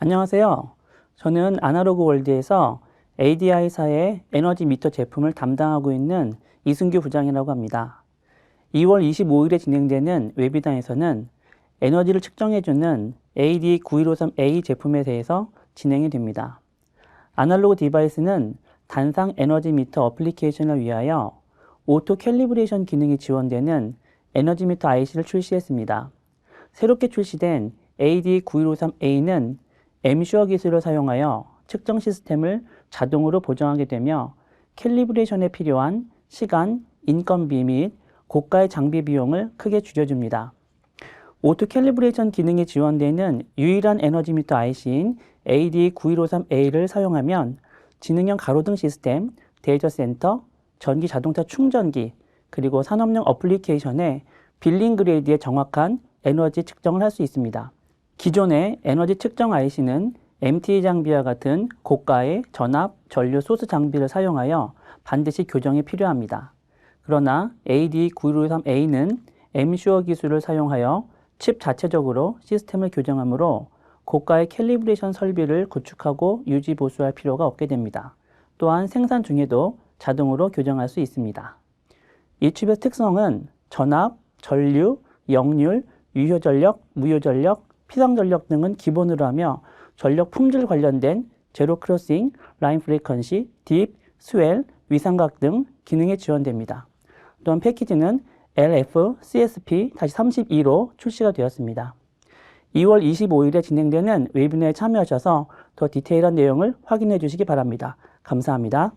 안녕하세요. 저는 아나로그 월드에서 ADI사의 에너지 미터 제품을 담당하고 있는 이승규 부장이라고 합니다. 2월 25일에 진행되는 웨비나에서는 에너지를 측정해주는 AD9153A 제품에 대해서 진행이 됩니다. 아날로그 디바이스는 단상 에너지 미터 어플리케이션을 위하여 오토 캘리브레이션 기능이 지원되는 에너지 미터 IC를 출시했습니다. 새롭게 출시된 AD9153A는 엠슈어 기술을 사용하여 측정 시스템을 자동으로 보정하게 되며 캘리브레이션에 필요한 시간, 인건비 및 고가의 장비 비용을 크게 줄여줍니다. 오토 캘리브레이션 기능이 지원되는 유일한 에너지 미터 IC인 AD9153A를 사용하면 지능형 가로등 시스템, 데이터 센터, 전기 자동차 충전기, 그리고 산업용 어플리케이션에 빌링 그레이드의 정확한 에너지 측정을 할 수 있습니다. 기존의 에너지 측정 IC는 MTA 장비와 같은 고가의 전압, 전류 소스 장비를 사용하여 반드시 교정이 필요합니다. 그러나 AD9153A는 M슈어 기술을 사용하여 칩 자체적으로 시스템을 교정하므로 고가의 캘리브레이션 설비를 구축하고 유지 보수할 필요가 없게 됩니다. 또한 생산 중에도 자동으로 교정할 수 있습니다. 이 칩의 특성은 전압, 전류, 역률, 유효전력, 무효전력, 피상 전력 등은 기본으로 하며 전력 품질 관련된 제로 크로싱, 라인 프리퀀시, 딥, 스웰, 위삼각 등 기능이 지원됩니다. 또한 패키지는 LF, CSP 32로 출시가 되었습니다. 2월 25일에 진행되는 웨비나에 참여하셔서 더 디테일한 내용을 확인해 주시기 바랍니다. 감사합니다.